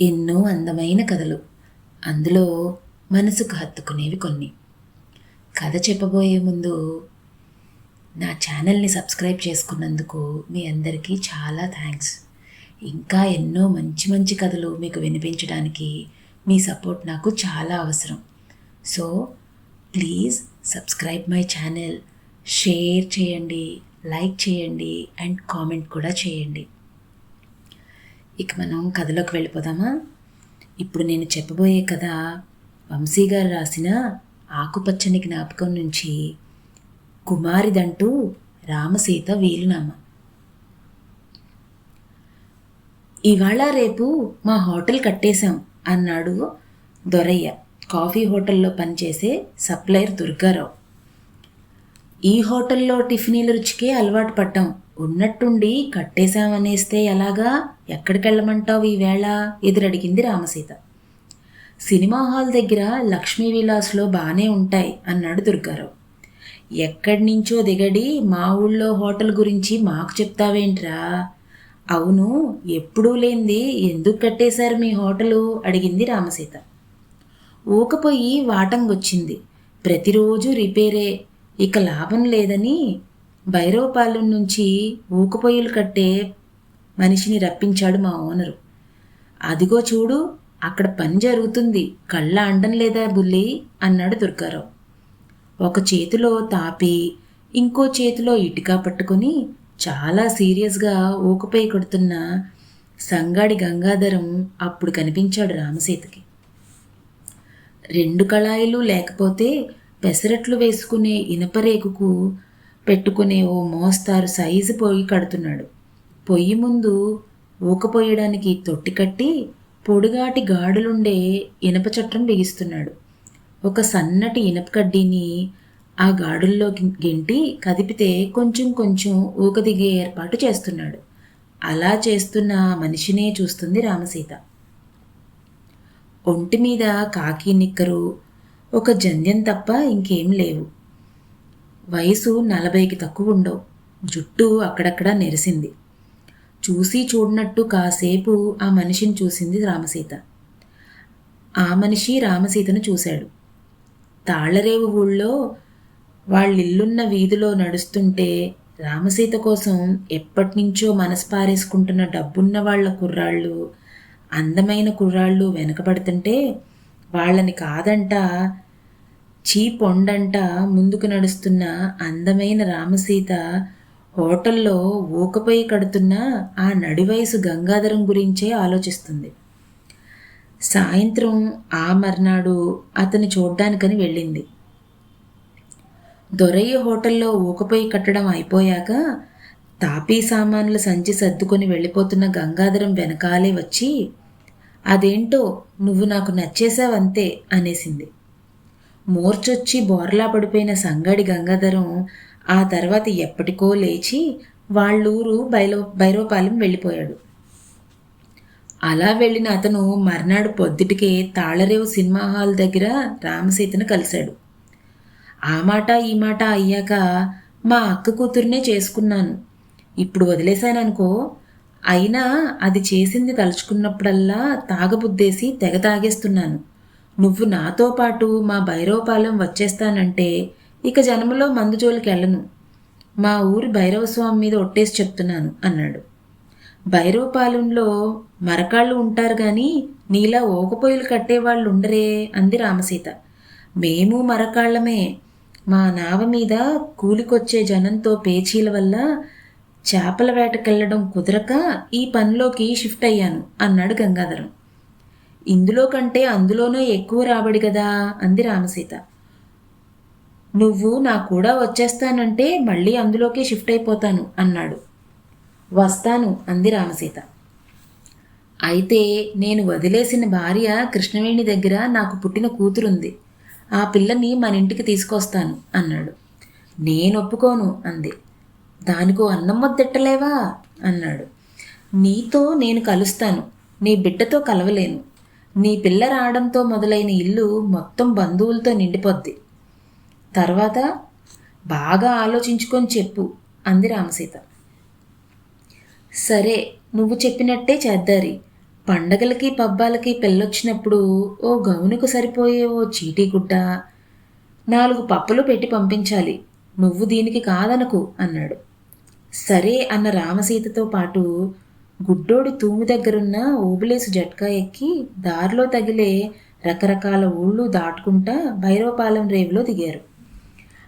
ఎన్నో అందమైన కథలు. అందులో మనసుకు హత్తుకునేవి కొన్ని. కథ చెప్పబోయే ముందు నా ఛానల్ని సబ్స్క్రైబ్ చేసుకున్నందుకు మీ అందరికీ చాలా థ్యాంక్స్. ఇంకా ఎన్నో మంచి మంచి కథలు మీకు వినిపించడానికి మీ సపోర్ట్ నాకు చాలా అవసరం. So please subscribe my channel. Share చేయండి లైక్ చేయండి అండ్ కామెంట్ కూడా చేయండి. ఇక మనం కథలోకి వెళ్ళిపోదామా? ఇప్పుడు నేను చెప్పబోయే కథ వంశీ గారు రాసిన ఆకుపచ్చని జ్ఞాపకం నుంచి కుమారిదంటూ రామసీత వీలునామా. ఇవాళ రేపు మా హోటల్ కట్టేశాం అన్నాడు దొరయ్య. కాఫీ హోటల్లో పనిచేసే సప్లయర్ దుర్గారావు. ఈ హోటల్లో టిఫినీల రుచికే అలవాటు పడ్డాం. ఉన్నట్టుండి కట్టేశామనేస్తే ఎలాగా? ఎక్కడికెళ్ళమంటావు ఈవేళ ఎదురడిగింది రామసీత. సినిమా హాల్ దగ్గర లక్ష్మీ విలాస్లో బాగానే ఉంటాయి అన్నాడు దుర్గారావు. ఎక్కడి నుంచో దిగడి మా ఊళ్ళో హోటల్ గురించి మాకు చెప్తావేంట్రా? అవును ఎప్పుడూ లేనిది ఎందుకు కట్టేశారు మీ హోటలు? అడిగింది రామసీత. ఊకపోయి వాటంగొచ్చింది. ప్రతిరోజు రిపేరే. ఇక లాభం లేదని భైరవపాలెం నుంచి ఊకపోయలు కట్టే మనిషిని రప్పించాడు మా ఓనరు. అదిగో చూడు అక్కడ పని జరుగుతుంది. కళ్ళ అండం లేదా బుల్లి? అన్నాడు దుర్గారావు. ఒక చేతిలో తాపి ఇంకో చేతిలో ఇటుక పట్టుకొని చాలా సీరియస్గా ఊకపై కొడుతున్న సంగాడి గంగాధరం అప్పుడు కనిపించాడు రామసీతకి. రెండు కళాయిలు లేకపోతే పెసరట్లు వేసుకునే ఇనపరేకుకు పెట్టుకునే ఓ మోస్తారు సైజు పొయ్యి కడుతున్నాడు. పొయ్యి ముందు ఊకపోయడానికి తొట్టి కట్టి పొడుగాటి గాడులుండే ఇనప చట్టం బిగిస్తున్నాడు. ఒక సన్నటి ఇనప కడ్డీని ఆ గాడుల్లో గెంటి కదిపితే కొంచెం కొంచెం ఊక దిగే ఏర్పాటు చేస్తున్నాడు. అలా చేస్తున్న మనిషినే చూస్తుంది రామసీత. ఒంటి మీద కాకి నిక్కరు ఒక జంధ్యం తప్ప ఇంకేం లేవు. వయసు నలభైకి తక్కువ ఉండవు జుట్టు అక్కడక్కడ నెరిసింది. చూసి చూడనట్టు కాసేపు ఆ మనిషిని చూసింది రామసీత. ఆ మనిషి రామసీతను చూశాడు. తాళ్ళరేవు ఊళ్ళో వాళ్ళిల్లున్న వీధిలో నడుస్తుంటే రామసీత కోసం ఎప్పటినుంచో మనసు పారేసుకుంటున్న డబ్బున్న వాళ్ళ కుర్రాళ్ళు అందమైన కుర్రాళ్ళు వెనకబడుతుంటే వాళ్ళని కాదంట చీపొండంట ముందుకు నడుస్తున్న అందమైన రామసీత హోటల్లో ఊకపోయి కడుతున్న ఆ నడివయసు గంగాధరం గురించే ఆలోచిస్తుంది. సాయంత్రం ఆ మర్నాడు అతను చూడ్డానికని వెళ్ళింది. దొరయ్య హోటల్లో ఊకపోయి కట్టడం అయిపోయాక తాపీ సామాన్లు సంచి సర్దుకొని వెళ్ళిపోతున్న గంగాధరం వెనకాలే వచ్చి అదేంటో నువ్వు నాకు నచ్చేసావంతే అనేసింది. మూర్చొచ్చి బోర్లా పడిపోయిన సంగడి గంగాధరం ఆ తర్వాత ఎప్పటికో లేచి వాళ్ళూరు బైలో భైరవపాలెం వెళ్ళిపోయాడు. అలా వెళ్ళిన అతను మర్నాడు పొద్దుటికే తాళరేవు సినిమా హాల్ దగ్గర రామసీతను కలిశాడు. ఆ మాట ఈ మాట అయ్యాక మా అక్క కూతుర్నే చేసుకున్నాను. ఇప్పుడు వదిలేశాననుకో అయినా అది చేసింది తలుచుకున్నప్పుడల్లా తాగబుద్దేసి తెగ తాగేస్తున్నాను. నువ్వు నాతో పాటు మా భైరవపాలెం వచ్చేస్తానంటే ఇక జన్మలో మందుజోలికి వెళ్ళను. మా ఊరి భైరవస్వామి మీద ఒట్టేసి చెప్తున్నాను అన్నాడు. భైరవపాలెంలో మరకాళ్ళు ఉంటారు కానీ నీలా ఓకపోయిలు కట్టేవాళ్ళు ఉండరే అంది రామసీత. మేము మరకాళ్ళమే. మా నావ మీద కూలికొచ్చే జనంతో పేచీల వల్ల చేపల వేటకెళ్ళడం కుదరక ఈ పనిలోకి షిఫ్ట్ అయ్యాను అన్నాడు గంగాధరం. ఇందులో కంటే అందులోనూ ఎక్కువ రాబడి కదా అంది రామసీత. నువ్వు నా కూడా వచ్చేస్తానంటే మళ్ళీ అందులోకి షిఫ్ట్ అయిపోతాను అన్నాడు. వస్తాను అంది రామసీత. అయితే నేను వదిలేసిన భార్య కృష్ణవేణి దగ్గర నాకు పుట్టిన కూతురుంది. ఆ పిల్లని మన ఇంటికి తీసుకొస్తాను అన్నాడు. నేను ఒప్పుకోను అంది. దానికో అన్నం వద్దెట్టలేవా? అన్నాడు. నీతో నేను కలుస్తాను. నీ బిడ్డతో కలవలేను. నీ పిల్ల రావడంతో మొదలైన ఇల్లు మొత్తం బంధువులతో నిండిపోద్ది. తర్వాత బాగా ఆలోచించుకొని చెప్పు అంది రామసీత. సరే నువ్వు చెప్పినట్టే చేద్దారి. పండగలకి పబ్బాలకి పెళ్ళొచ్చినప్పుడు ఓ గౌనుకు సరిపోయే ఓ చీటీ గుడ్డ నాలుగు పప్పులు పెట్టి పంపించాలి. నువ్వు దీనికి కాదనకు అన్నాడు. సరే అన్న రామసీతతో పాటు గుడ్డోడి తూము దగ్గరున్న ఊబిలేసు జట్కా ఎక్కి దారిలో తగిలే రకరకాల ఊళ్ళు దాటుకుంటా భైరవపాలెం రేవులో దిగారు.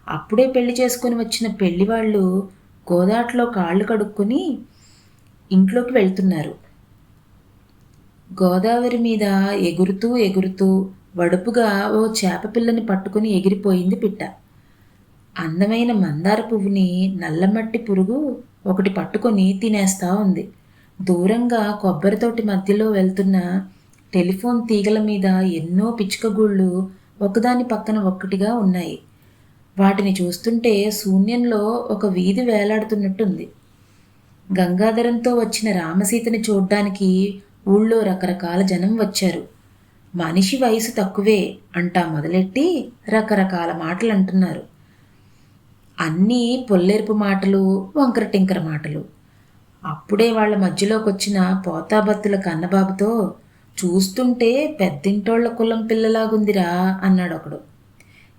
అప్పుడే పెళ్ళి చేసుకుని వచ్చిన పెళ్ళివాళ్ళు గోదాట్లో కాళ్ళు కడుక్కొని ఇంట్లోకి వెళ్తున్నారు. గోదావరి మీద ఎగురుతూ ఎగురుతూ వడుపుగా ఓ చేప పిల్లని పట్టుకుని ఎగిరిపోయింది పిట్ట. అందమైన మందార పువ్వుని నల్లమట్టి పురుగు ఒకటి పట్టుకొని తినేస్తా ఉంది. దూరంగా కొబ్బరితోటి మధ్యలో వెళ్తున్న టెలిఫోన్ తీగల మీద ఎన్నో పిచ్చుకగూళ్ళు ఒకదాని పక్కన ఒక్కటిగా ఉన్నాయి. వాటిని చూస్తుంటే శూన్యంలో ఒక వీధి వేలాడుతున్నట్టుంది. గంగాధరంతో వచ్చిన రామసీతని చూడ్డానికి ఊళ్ళో రకరకాల జనం వచ్చారు. మనిషి వయసు తక్కువే అంటా మొదలెట్టి రకరకాల మాటలు అంటున్నారు అన్నీ పొల్లెరుపు మాటలు వంకర టింకర మాటలు. అప్పుడే వాళ్ళ మధ్యలోకి వచ్చిన పోతాబత్తుల కన్నబాబుతో చూస్తుంటే పెద్దింటోళ్ళ కులం పిల్లలాగుందిరా అన్నాడు ఒకడు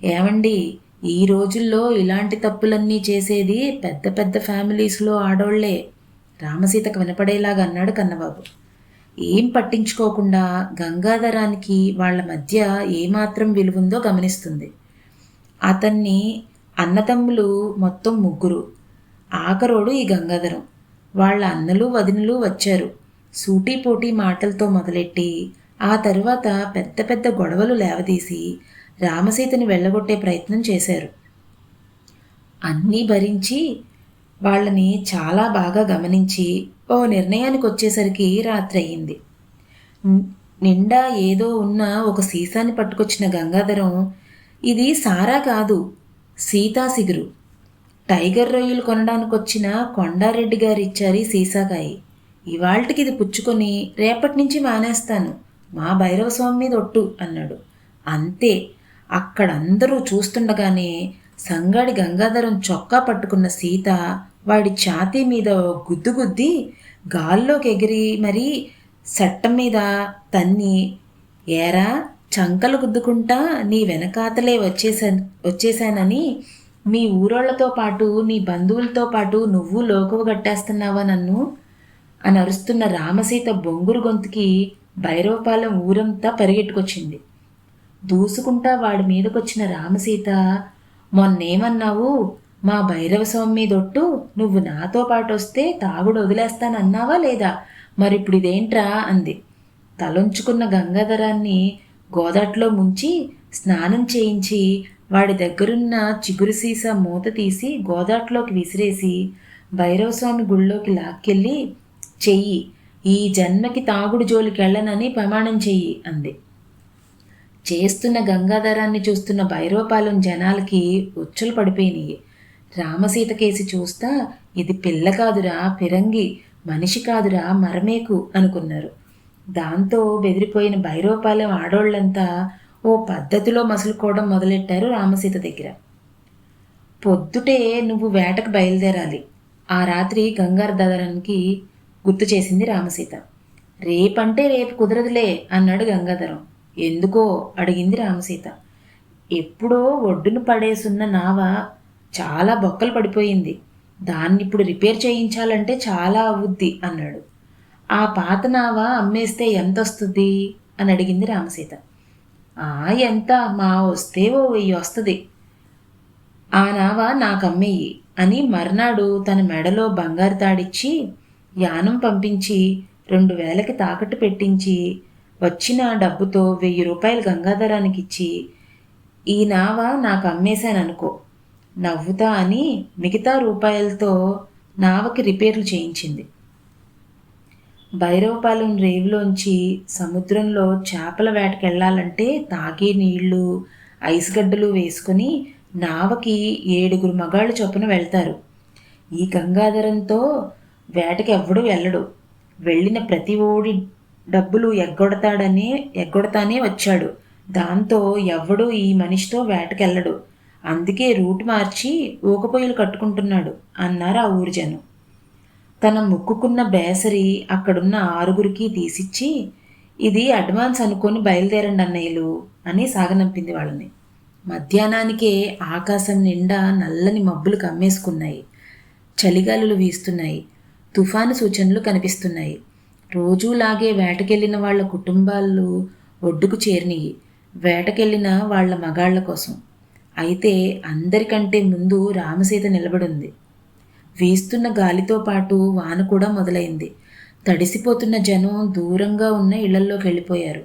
ఏమండి ఈ రోజుల్లో ఇలాంటి తప్పులన్నీ చేసేది పెద్ద పెద్ద ఫ్యామిలీస్లో ఆడోళ్ళే రామసీతకు వినపడేలాగా అన్నాడు కన్నబాబు. ఏం పట్టించుకోకుండా గంగాధరానికి వాళ్ళ మధ్య ఏమాత్రం విలువుందో గమనిస్తుంది. అతన్ని అన్నతమ్ములు మొత్తం ముగ్గురు. ఆఖరోడు ఈ గంగాధరం. వాళ్ళ అన్నలు వదినలు వచ్చారు. సూటీపోటీ మాటలతో మొదలెట్టి ఆ తరువాత పెద్ద పెద్ద గొడవలు లేవదీసి రామసీతని వెళ్ళగొట్టే ప్రయత్నం చేశారు. అన్నీ భరించి వాళ్ళని చాలా బాగా గమనించి ఓ నిర్ణయానికి వచ్చేసరికి రాత్రి అయింది నిండా ఏదో ఉన్న ఒక సీసాని పట్టుకొచ్చిన గంగాధరం ఇది సారా కాదు సీతా సిగురు. టైగర్ రొయ్యలు కొనడానికి వచ్చిన కొండారెడ్డి గారు ఇచ్చారు సీసాకాయి. ఇవాళ్ళకి ఇది పుచ్చుకొని రేపటి నుంచి మానేస్తాను. మా భైరవ స్వామి మీద ఒట్టు అన్నాడు. అంతే. అక్కడందరూ చూస్తుండగానే సంగాడి గంగాధరం చొక్కా పట్టుకున్న సీత వాడి ఛాతీ మీద గుద్దు గుద్ది గాల్లోకి ఎగిరి మరీ సట్టం మీద తన్ని ఏరా చంకలు గుద్దుకుంటా నీ వెనకాతలే వచ్చేసా వచ్చేసానని మీ ఊరోళ్ళతో పాటు నీ బంధువులతో పాటు నువ్వు లోకవు గట్టేస్తున్నావా నన్ను? అని అరుస్తున్న రామసీత బొంగురు గొంతుకి భైరవపాలెం ఊరంతా పరిగెట్టుకొచ్చింది. దూసుకుంటా వాడి మీదకొచ్చిన రామసీత మొన్నేమన్నావు? మా భైరవ స్వామి మీదొట్టు నువ్వు నాతో పాటు వస్తే తాగుడు వదిలేస్తానన్నావా లేదా? మరిప్పుడు ఇదేంట్రా? అంది. తలొంచుకున్న గంగాధరాన్ని గోదాట్లో ముంచి స్నానం చేయించి వాడి దగ్గరున్న చిగురు సీసా మూత తీసి గోదాట్లోకి విసిరేసి భైరవస్వామి గుళ్ళోకి లాక్కెళ్ళి చెయ్యి ఈ జన్మకి తాగుడు జోలికెళ్ళనని ప్రమాణం చెయ్యి అంది. చేస్తున్న గంగాధరాన్ని చూస్తున్న భైరవపాలెం జనాలకి ఉచ్చులు పడిపోయినాయి. రామసీత కేసి చూస్తా ఇది పిల్ల కాదురా పిరంగి మనిషి కాదురా మరమేకు అనుకున్నారు. దాంతో బెదిరిపోయిన భైరవపాలెం ఆడోళ్ళంతా ఓ పద్ధతిలో మసులుకోవడం మొదలెట్టారు రామసీత దగ్గర. పొద్దుటే నువ్వు వేటకు బయలుదేరాలి. ఆ రాత్రి గంగాధరానికి గుర్తు చేసింది రామసీత. రేపంటే రేపు కుదరదులే అన్నాడు గంగాధరం. ఎందుకో అడిగింది రామసీత. ఎప్పుడో ఒడ్డును పడేసున్న నావ చాలా బొక్కలు పడిపోయింది. దాన్ని ఇప్పుడు రిపేర్ చేయించాలంటే చాలా అవుద్ది అన్నాడు. ఆ పాత నావ అమ్మేస్తే ఎంత వస్తుంది అని అడిగింది రామసీత. ఎంత మా వస్తే ఓ వెయ్యి వస్తుంది. ఆ నావ నాకు అమ్మేయి అని మర్నాడు తన మెడలో బంగారు తాడిచ్చి యానం పంపించి రెండు వేలకి తాకట్టు పెట్టించి వచ్చిన డబ్బుతో వెయ్యి రూపాయలు గంగాధరానికి ఇచ్చి ఈ నావ నాకు అమ్మేశాననుకో నవ్వుతా అని మిగతా రూపాయలతో నావకి రిపేర్లు చేయించింది. భైరవపాలెం రేవులోంచి సముద్రంలో చేపల వేటకెళ్ళాలంటే తాగే నీళ్ళు ఐస్ గడ్డలు వేసుకుని నావకి ఏడుగురు మగాళ్ళు చొప్పున వెళ్తారు. ఈ గంగాధరంతో వేటకి ఎవ్వడూ వెళ్ళడు. వెళ్ళిన ప్రతి ఓడి డబ్బులు ఎగ్గొడతాడనే ఎగ్గొడతానే వచ్చాడు. దాంతో ఎవ్వడూ ఈ మనిషితో వేటకెళ్ళడు. అందుకే రూట్ మార్చి ఊకపోయిలు కట్టుకుంటున్నాడు అన్నారు ఆ ఊరి జనం. తన ముక్కుకున్న బేసరి అక్కడున్న ఆరుగురికి తీసిచ్చి ఇది అడ్వాన్స్ అనుకొని బయలుదేరండి అన్నయ్యలు అని సాగనంపింది వాళ్ళని. మధ్యాహ్నానికే ఆకాశం నిండా నల్లని మబ్బులు కమ్మేసుకున్నాయి. చలిగాలులు వీస్తున్నాయి. తుఫాను సూచనలు కనిపిస్తున్నాయి. రోజూలాగే వేటకెళ్ళిన వాళ్ళ కుటుంబాలు ఒడ్డుకు చేరినయి వేటకెళ్ళిన వాళ్ళ మగాళ్ళ కోసం. అయితే అందరికంటే ముందు రామసీత నిలబడుంది. వీస్తున్న గాలితో పాటు వాన కూడా మొదలైంది. తడిసిపోతున్న జనం దూరంగా ఉన్న ఇళ్ళల్లోకి వెళ్ళిపోయారు.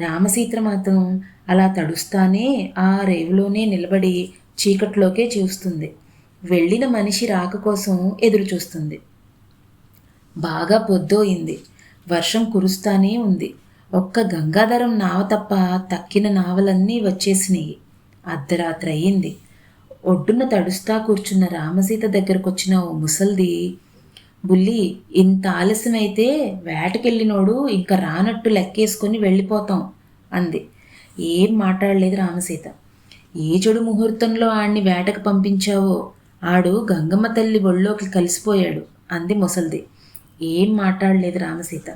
రామసీత మాత్రం అలా తడుస్తానే ఆ రేవులోనే నిలబడి చీకట్లోకే చూస్తుంది. వెళ్ళిన మనిషి రాక కోసం ఎదురు చూస్తుంది బాగా పొద్దోయింది వర్షం కురుస్తానే ఉంది. ఒక్క గంగాధరం నావ తప్ప తక్కిన నావలన్నీ వచ్చేసినాయి అర్ధరాత్రి అయ్యింది. ఒడ్డున తడుస్తా కూర్చున్న రామసీత దగ్గరకొచ్చిన ఓ ముసల్ది బుల్లి ఇంత ఆలస్యమైతే వేటకెళ్ళినోడు ఇంకా రానట్టు లెక్కేసుకొని వెళ్ళిపోతాం అంది. ఏం మాట్లాడలేదు రామసీత. ఏ చెడు ముహూర్తంలో ఆడిని వేటకు పంపించావో ఆడు గంగమ్మ తల్లి ఒళ్ళోకి కలిసిపోయాడు అంది ముసల్ది. ఏం మాట్లాడలేదు రామసీత.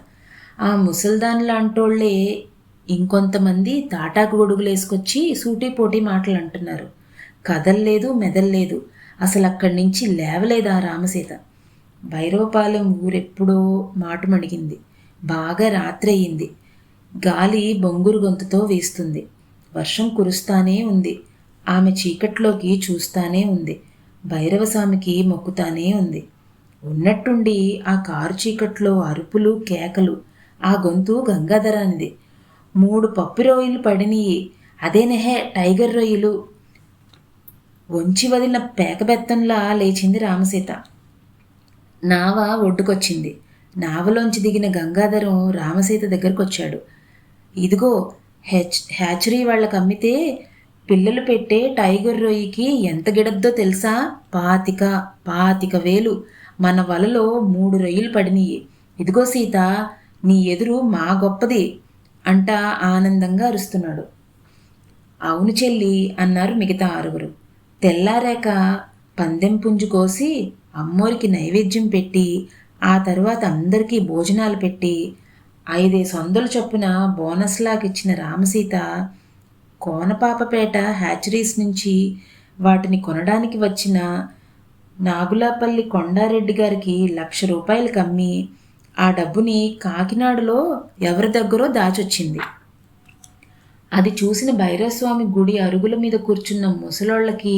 ఆ ముసల్దాన్ లాంటోళ్ళే ఇంకొంతమంది తాటాకు గొడుగులు వేసుకొచ్చి సూటిపోటీ మాటలు అంటున్నారు కదల్లేదు మెదల్లేదు. అసలు అక్కడి నుంచి లేవలేదా రామసీత? భైరవపాలెం ఊరెప్పుడో మాటుమణిగింది బాగా రాత్రి అయింది గాలి బొంగురు గొంతుతో వీస్తుంది. వర్షం కురుస్తానే ఉంది. ఆమె చీకట్లోకి చూస్తానే ఉంది. భైరవస్వామికి మొక్కుతానే ఉంది. ఉన్నట్టుండి ఆ కారు చీకట్లో అరుపులు కేకలు ఆ గొంతు గంగాధరానిది. మూడు పప్పు రొయ్యలు పడినయి. అదేనహే టైగర్ రొయ్యలు. వంచి వదిలిన పేకబెత్తంలా లేచింది రామసీత. నావ ఒడ్డుకొచ్చింది. నావలోంచి దిగిన గంగాధరం రామసీత దగ్గరకొచ్చాడు. ఇదిగో హెచ్ హ్యాచరీ వాళ్ళకి అమ్మితే పిల్లలు పెట్టే టైగర్ రొయ్యికి ఎంత గిడద్దో తెలుసా? పాతిక పాతిక వేలు. మన వలలో మూడు రొయ్యలు పడినాయి ఇదిగో సీత నీ ఎదురు మా గొప్పది అంటా ఆనందంగా అరుస్తున్నాడు. అవును చెల్లి అన్నారు మిగతా ఆరుగురు. తెల్లారాక పందెం పుంజు కోసి అమ్మోరికి నైవేద్యం పెట్టి ఆ తర్వాత అందరికీ భోజనాలు పెట్టి ఐదేసి వందలు చొప్పున బోనస్లాగిచ్చిన రామసీత కోనపాపపేట హ్యాచరీస్ నుంచి వాటిని కొనడానికి వచ్చిన నాగులాపల్లి కొండారెడ్డి గారికి లక్ష రూపాయలు కమ్మి ఆ డబ్బుని కాకినాడలో ఎవరి దగ్గరో దాచొచ్చింది. అది చూసిన భైరవస్వామి గుడి అరుగుల మీద కూర్చున్న ముసలోళ్ళకి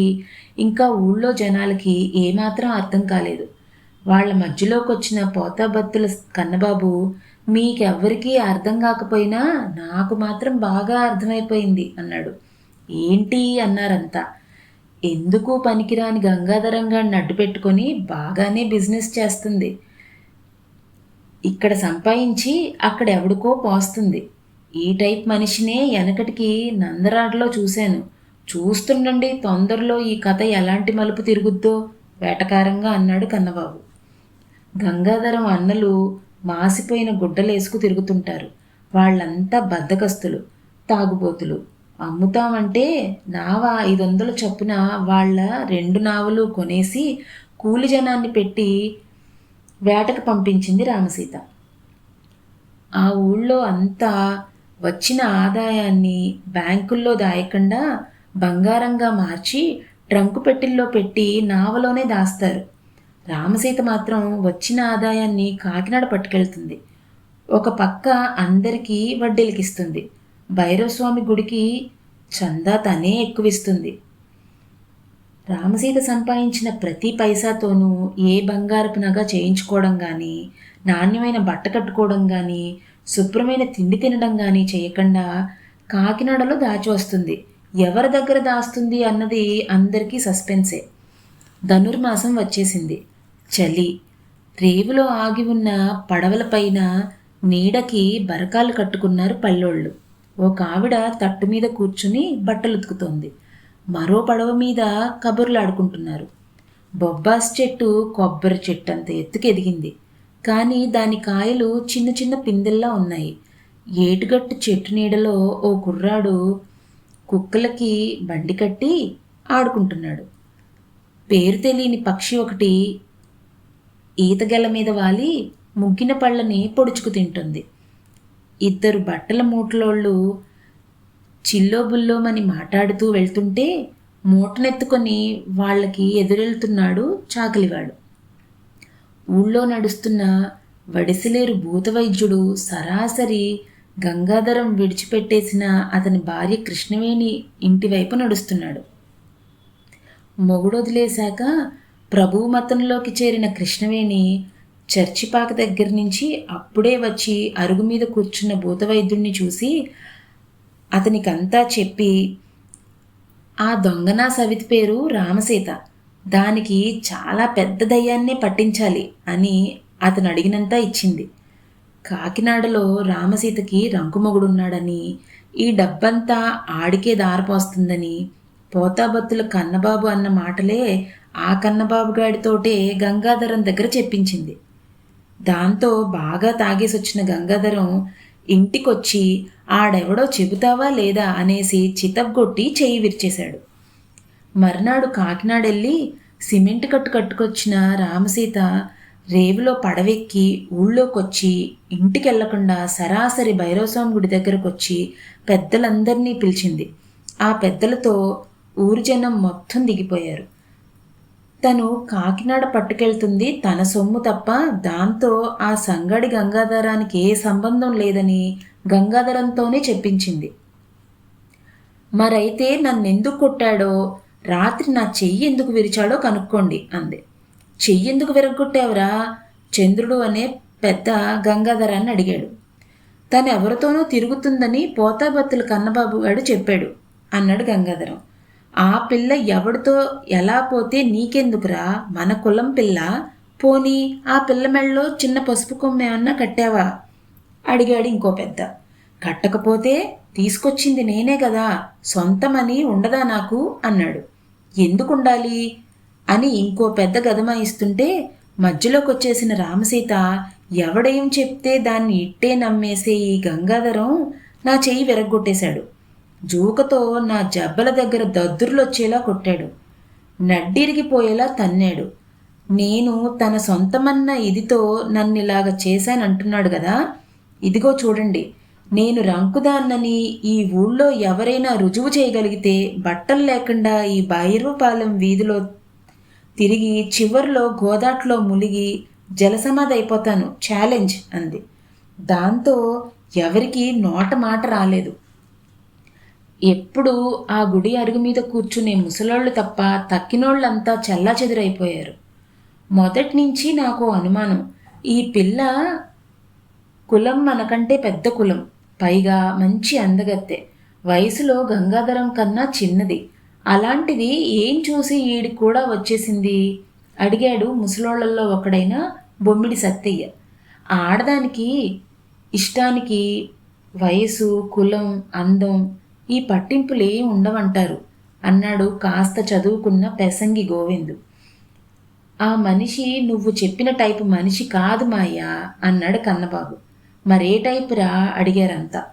ఇంకా ఊళ్ళో జనాలకి ఏమాత్రం అర్థం కాలేదు. వాళ్ళ మధ్యలోకి వచ్చిన పోతాబత్తుల కన్నబాబు మీకెవ్వరికీ అర్థం కాకపోయినా నాకు మాత్రం బాగా అర్థమైపోయింది అన్నాడు. ఏంటి? అన్నారంతా. ఎందుకు పనికిరాని గంగాధరంగా నడ్డు పెట్టుకొని బాగానే బిజినెస్ చేస్తుంది. ఇక్కడ సంపాదించి అక్కడ ఎవడికో పోస్తుంది. ఈ టైప్ మనిషినే వెనకటికి నందరాడలో చూశాను. చూస్తుండండి తొందరలో ఈ కథ ఎలాంటి మలుపు తిరుగుద్దో? వేటకారంగా అన్నాడు కన్నబాబు. గంగాధరం అన్నలు మాసిపోయిన గుడ్డలేసుకు తిరుగుతుంటారు. వాళ్ళంతా బద్దకస్తులు తాగుబోతులు. అమ్ముతామంటే నావ ఐదు వందల చొప్పున వాళ్ళ రెండు నావలు కొనేసి కూలి జనాన్ని పెట్టి వేటకు పంపించింది రామసీత. ఆ ఊళ్ళో అంతా వచ్చిన ఆదాయాన్ని బ్యాంకుల్లో దాయకుండా బంగారంగా మార్చి ట్రంకు పెట్టిల్లో పెట్టి నావలోనే దాస్తారు. రామసీత మాత్రం వచ్చిన ఆదాయాన్ని కాకినాడ పట్టుకెళ్తుంది. ఒక పక్క అందరికీ వడ్డీలకిస్తుంది. భైరవస్వామి గుడికి చందా తనే ఎక్కువిస్తుంది. రామసీత సంపాదించిన ప్రతి పైసాతోనూ ఏ బంగారపు నగ చేయించుకోవడం కానీ నాణ్యమైన బట్ట కట్టుకోవడం కానీ శుభ్రమైన తిండి తినడం కానీ చేయకుండా కాకినాడలో దాచి వస్తుంది. ఎవరి దగ్గర దాస్తుంది అన్నది అందరికీ సస్పెన్సే. ధనుర్మాసం వచ్చేసింది. చలి రేవులో ఆగి ఉన్న పడవలపైన నీడకి బరకాలు కట్టుకున్నారు పల్లెళ్ళు. ఒక ఆవిడ తట్టు మీద కూర్చుని బట్టలు ఉతుకుతోంది మరో పడవ మీద కబుర్లు ఆడుకుంటున్నారు బొబ్బాస్ చెట్టు కొబ్బరి చెట్టు అంత ఎత్తుకు ఎదిగింది కానీ దాని కాయలు చిన్న చిన్న పిందెల్లా ఉన్నాయి. ఏటుగట్టు చెట్టు నీడలో ఓ కుర్రాడు కుక్కలకి బండి కట్టి ఆడుకుంటున్నాడు. పేరు తెలియని పక్షి ఒకటి ఈతగెల మీద వాలి ముగ్గిన పళ్ళని పొడుచుకు తింటుంది. ఇద్దరు బట్టల మూటలోళ్ళు చిల్లో బుల్లోమని మాట్లాడుతూ వెళ్తుంటే మూటనెత్తుకొని వాళ్ళకి ఎదురెళ్తున్నాడు చాకలివాడు. ఊళ్ళో నడుస్తున్న వడిసిలేరు భూతవైద్యుడు సరాసరి గంగాధరం విడిచిపెట్టేసిన అతని భార్య కృష్ణవేణి ఇంటివైపు నడుస్తున్నాడు. మొగుడొదిలేశాక ప్రభువు మతంలోకి చేరిన కృష్ణవేణి చర్చిపాక దగ్గర నుంచి అప్పుడే వచ్చి అరుగు మీద కూర్చున్న భూతవైద్యుడిని చూసి అతనికంతా చెప్పి ఆ దొంగన సవితి పేరు రామసీత. దానికి చాలా పెద్ద దయ్యాన్నే పట్టించాలి అని అతను అడిగినంత ఇచ్చింది. కాకినాడలో రామసీతకి రంకుమొగుడున్నాడని ఈ డబ్బంతా ఆడికే దారిపోస్తుందని పోతాబత్తుల కన్నబాబు అన్న మాటలే ఆ కన్నబాబు గాడితోటే గంగాధరం దగ్గర చెప్పించింది. దాంతో బాగా తాగేసొచ్చిన గంగాధరం ఇంటికొచ్చి ఆడెవడో చెబుతావా లేదా? అనేసి చితగ్గొట్టి చేయి విరిచేశాడు. మర్నాడు కాకినాడెళ్ళి సిమెంట్ కట్టు కట్టుకొచ్చిన రామసీత రేవులో పడవెక్కి ఊళ్ళోకొచ్చి ఇంటికెళ్ళకుండా సరాసరి భైరవస్వామి గుడి దగ్గరకొచ్చి పెద్దలందరినీ పిలిచింది. ఆ పెద్దలతో ఊరు జనం మొత్తం దిగిపోయారు. తను కాకినాడ పట్టుకెళ్తుంది తన సొమ్ము తప్ప దాంతో ఆ సంగడి గంగాధరానికి ఏ సంబంధం లేదని గంగాధరంతోనే చెప్పించింది. మరైతే నన్నెందుకు కొట్టాడో రాత్రి నా చెయ్యి ఎందుకు విరిచాడో కనుక్కోండి అంది. చెయ్యి ఎందుకు విరగొట్టావురా చంద్రుడు అనే పెద్ద గంగాధరాన్ని అడిగాడు. తను ఎవరితోనూ తిరుగుతుందని పోతాబత్తుల కన్నబాబు గారు చెప్పాడు అన్నాడు గంగాధరం. ఆ పిల్ల ఎవడితో ఎలా పోతే నీకెందుకురా? మన కులం పిల్ల? పోనీ ఆ పిల్ల మెళ్ళలో చిన్న పసుపు కొమ్మేమన్నా కట్టావా? అడిగాడు ఇంకో పెద్ద. కట్టకపోతే తీసుకొచ్చింది నేనే కదా సొంతమని ఉండదా నాకు? అన్నాడు. ఎందుకుండాలి? అని ఇంకో పెద్ద గదమాయిస్తుంటే మధ్యలోకి వచ్చేసిన రామసీత ఎవడేం చెప్తే దాన్ని ఇట్టే నమ్మేసే ఈ గంగాధరం నా చెయ్యి విరగ్గొట్టేశాడు. జూకతో నా జబ్బల దగ్గర దద్దుర్లొచ్చేలా కొట్టాడు. నడ్డిరిగిపోయేలా తన్నాడు. నేను తన సొంతమన్న ఇదితో నన్నిలాగ చేశానంటున్నాడు కదా ఇదిగో చూడండి నేను రంకుదాన్నని ఈ ఊళ్ళో ఎవరైనా రుజువు చేయగలిగితే బట్టలు లేకుండా ఈ బైరుపాలెం వీధిలో తిరిగి చివర్లో గోదాట్లో ములిగి జలసమాధి అయిపోతాను. ఛాలెంజ్ అంది. దాంతో ఎవరికి నోట మాట రాలేదు. ఎప్పుడు ఆ గుడి అరుగు మీద కూర్చునే ముసలోళ్ళు తప్ప తక్కినోళ్ళంతా చల్లా చెదురైపోయారు మొదటి నుంచి నాకు అనుమానం ఈ పిల్ల కులం మనకంటే పెద్ద కులం. పైగా మంచి అందగత్తె. వయసులో గంగాధరం కన్నా చిన్నది. అలాంటిది ఏం చూసి ఈడి కూడా వచ్చేసింది? అడిగాడు ముసలోళ్ళలో ఒకడైన బొమ్మిడి సత్తయ్య. ఆడదానికి ఇష్టానికి వయసు కులం అందం ఈ పట్టింపులే ఉండవంటారు? అన్నాడు కాస్త చదువుకున్న పెసంగి గోవిందు. ఆ మనిషి నువ్వు చెప్పిన టైపు మనిషి కాదు మాయా అన్నాడు కన్నబాబు. మరే టైపురా అడిగారంతా.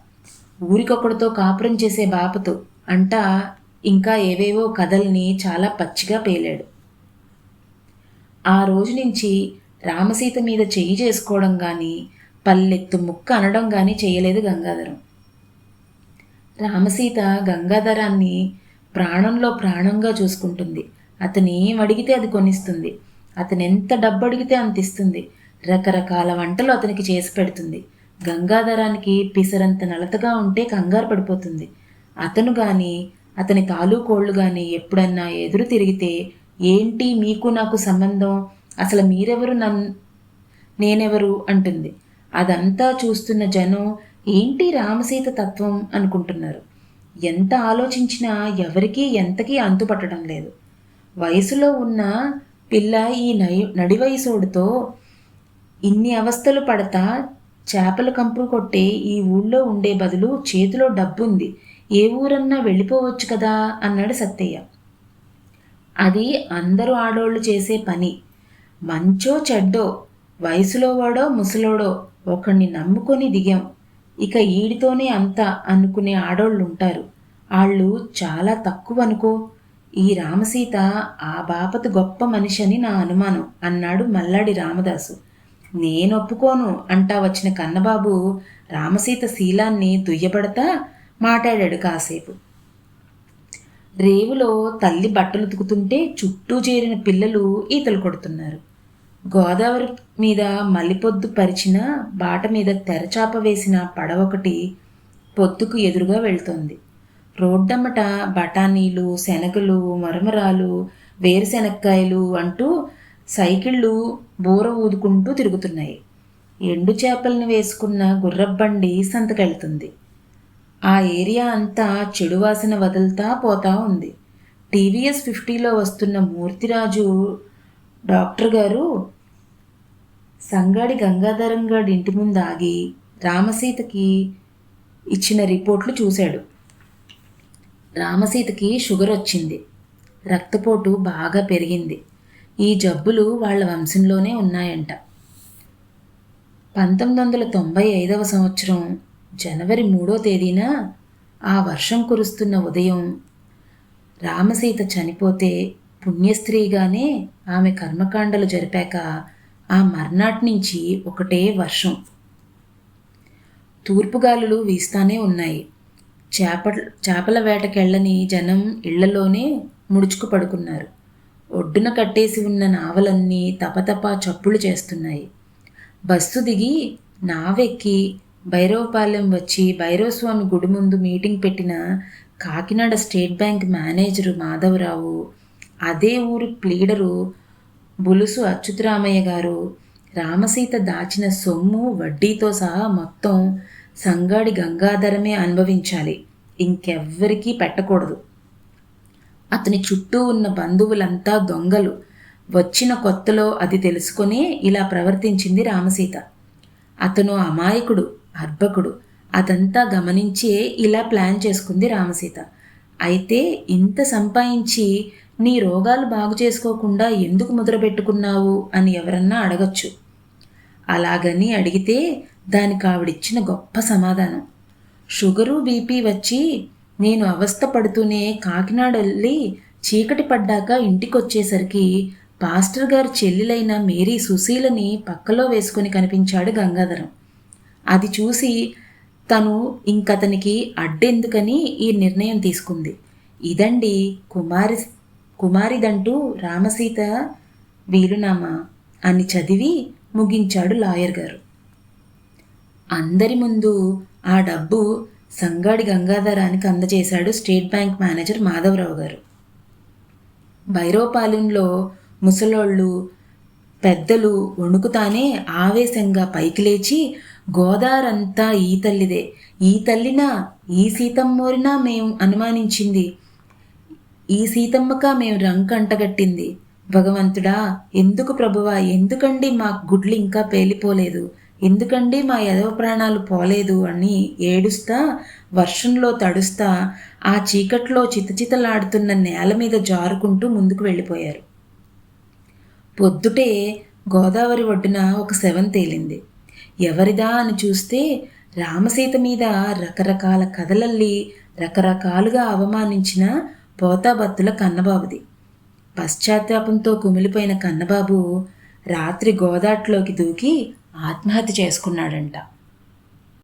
ఊరికొకడితో కాపురం చేసే బాపతో అంటా ఇంకా ఏవేవో కథల్ని చాలా పచ్చిగా పేలాడు. ఆ రోజు నుంచి రామసీత మీద చెయ్యి చేసుకోవడం కానీ పల్లెత్తు ముక్క అనడం కానీ చేయలేదు గంగాధరం. రామసీత గంగాధరాన్ని ప్రాణంలో ప్రాణంగా చూసుకుంటుంది. అతని ఏం అడిగితే అది కొనిస్తుంది. అతను ఎంత డబ్బు అడిగితే అంత ఇస్తుంది రకరకాల వంటలు అతనికి చేసి పెడుతుంది. గంగాధరానికి పిసరంత నలతగా ఉంటే కంగారు పడిపోతుంది. అతను కానీ అతని తాలూకోళ్ళు కానీ ఎప్పుడన్నా ఎదురు తిరిగితే ఏంటి మీకు నాకు సంబంధం? అసలు మీరెవరు నన్ నేనెవరు? అంటుంది. అదంతా చూస్తున్న జనం ఏంటి రామసీత తత్వం? అనుకుంటున్నారు. ఎంత ఆలోచించినా ఎవరికీ ఎంతకీ అంతుపట్టడం లేదు. వయసులో ఉన్న పిల్ల ఈ నై నడి వయసోడితో ఇన్ని అవస్థలు పడతా చేపల కంపు కొట్టే ఈ ఊళ్ళో ఉండే బదులు చేతిలో డబ్బుంది. ఏ ఊరన్నా వెళ్ళిపోవచ్చు కదా? అన్నాడు సత్తయ్య. అది అందరూ ఆడోళ్ళు చేసే పని. మంచో చెడ్డో వయసులో వాడో ముసలోడో ఒకణ్ణి నమ్ముకొని దిగాం. ఇక ఈడితోనే అంతా అనుకునే ఆడోళ్ళు ఉంటారు వాళ్ళు చాలా తక్కువ అనుకో ఈ రామసీత ఆ బాపత గొప్ప మనిషి అని నా అనుమానం అన్నాడు మల్లాడి రామదాసు. నేను ఒప్పుకోను అంటా వచ్చిన కన్నబాబు రామసీత శీలాన్ని దుయ్యబడతా మాట్లాడాడు కాసేపు. రేవులో తల్లి బట్టలు ఉతుకుతుంటే చుట్టూ చేరిన పిల్లలు ఈతలు కొడుతున్నారు. గోదావరి మీద మల్లిపొద్దు పరిచిన బాట మీద తెరచాప వేసిన పడవ ఒకటి పొద్దుకు ఎదురుగా వెళ్తోంది. రోడ్డమ్మట బఠానీలు శనగలు మరమరాలు వేరుశెనక్కాయలు అంటూ సైకిళ్ళు బూర ఊదుకుంటూ తిరుగుతున్నాయి. ఎండు చేపలను వేసుకున్న గుర్రబండి సంతకెళ్తుంది. ఆ ఏరియా అంతా చెడు వాసన వదులుతా పోతా ఉంది. టీవీఎస్ ఫిఫ్టీలో వస్తున్న మూర్తిరాజు డాక్టర్ గారు సంగాడి గంగాధరం గారి ఇంటి ముందు ఆగి రామసీతకి ఇచ్చిన రిపోర్ట్లు చూశాడు. రామసీతకి షుగర్ వచ్చింది రక్తపోటు బాగా పెరిగింది. ఈ జబ్బులు వాళ్ళ వంశంలోనే ఉన్నాయంట. పంతొమ్మిది వందల తొంభై ఐదవ సంవత్సరం జనవరి మూడో తేదీన ఆ వర్షం కురుస్తున్న ఉదయం రామసీత చనిపోతే పుణ్యస్త్రీగానే ఆమె కర్మకాండలు జరిపాక ఆ మర్నాటి నుంచి ఒకటే వర్షం. తూర్పుగాలులు వీస్తానే ఉన్నాయి. చేప చేపల వేటకెళ్ళని జనం ఇళ్ళలోనే ముడుచుకు పడుకున్నారు. ఒడ్డున కట్టేసి ఉన్న నావలన్నీ తపతపా చప్పులు చేస్తున్నాయి. బస్సు దిగి నావెక్కి భైరవపాలెం వచ్చి భైరవస్వామి గుడి ముందు మీటింగ్ పెట్టిన Kakinada state bank manager Madhavarao అదే ఊరి ప్లీడరు బులుసు అచ్యుతరామయ్య గారు రామసీత దాచిన సొమ్ము వడ్డీతో సహా మొత్తం సంగాడి గంగాధరమే అనుభవించాలి. ఇంకెవ్వరికీ పెట్టకూడదు. అతని చుట్టూ ఉన్న బంధువులంతా దొంగలు. వచ్చిన కొత్తలో అది తెలుసుకొని ఇలా ప్రవర్తించింది రామసీత. అతను అమాయకుడు అర్భకుడు. అదంతా గమనించే ఇలా ప్లాన్ చేసుకుంది రామసీత. అయితే ఇంత సంపాదించి నీ రోగాలు బాగు చేసుకోకుండా ఎందుకు ముద్రపెట్టుకున్నావు అని ఎవరన్నా అడగచ్చు. అలాగని అడిగితే దానికి ఆవిడిచ్చిన గొప్ప సమాధానం. షుగరు బీపీ వచ్చి నేను అవస్థ పడుతూనే కాకినాడ వెళ్ళి చీకటి పడ్డాక ఇంటికొచ్చేసరికి పాస్టర్ గారి చెల్లెలైన మేరీ సుశీలని పక్కలో వేసుకుని కనిపించాడు గంగాధరం. అది చూసి తను ఇంకతనికి అడ్డెందుకని ఈ నిర్ణయం తీసుకుంది. ఇదండి కుమారి కుమారిదంటూ రామసీత వీలునామా అని చదివి ముగించాడు లాయర్ గారు. అందరి ముందు ఆ డబ్బు సంగాడి గంగాధరానికి అందజేశాడు స్టేట్ బ్యాంక్ మేనేజర్ మాధవరావు గారు. భైరవపాలెంలో ముసలోళ్ళు పెద్దలు వణుకుతానే ఆవేశంగా పైకి లేచి గోదారంతా ఈ తల్లిదే ఈ తల్లినా ఈ సీతమ్మోరినా మేము అనుమానించింది. ఈ సీతమ్మక మేము మేం రంకంటగట్టింది. భగవంతుడా ఎందుకు ప్రభువా ఎందుకండి మా గుడ్లు ఇంకా పేలిపోలేదు? ఎందుకండి మా యదవ ప్రాణాలు పోలేదు అని ఏడుస్తా వర్షంలో తడుస్తా ఆ చీకట్లో చితచితలాడుతున్న నేల మీద జారుకుంటూ ముందుకు వెళ్ళిపోయారు. పొద్దుటే గోదావరి ఒడ్డున ఒక శవం తేలింది. ఎవరిదా అని చూస్తే రామసీత మీద రకరకాల కథలల్లి రకరకాలుగా అవమానించిన పోతాబత్తుల కన్నబాబుది. పశ్చాత్తాపంతో కుమిలిపోయిన కన్నబాబు రాత్రి గోదాట్లోకి దూకి ఆత్మహత్య చేసుకున్నాడంట.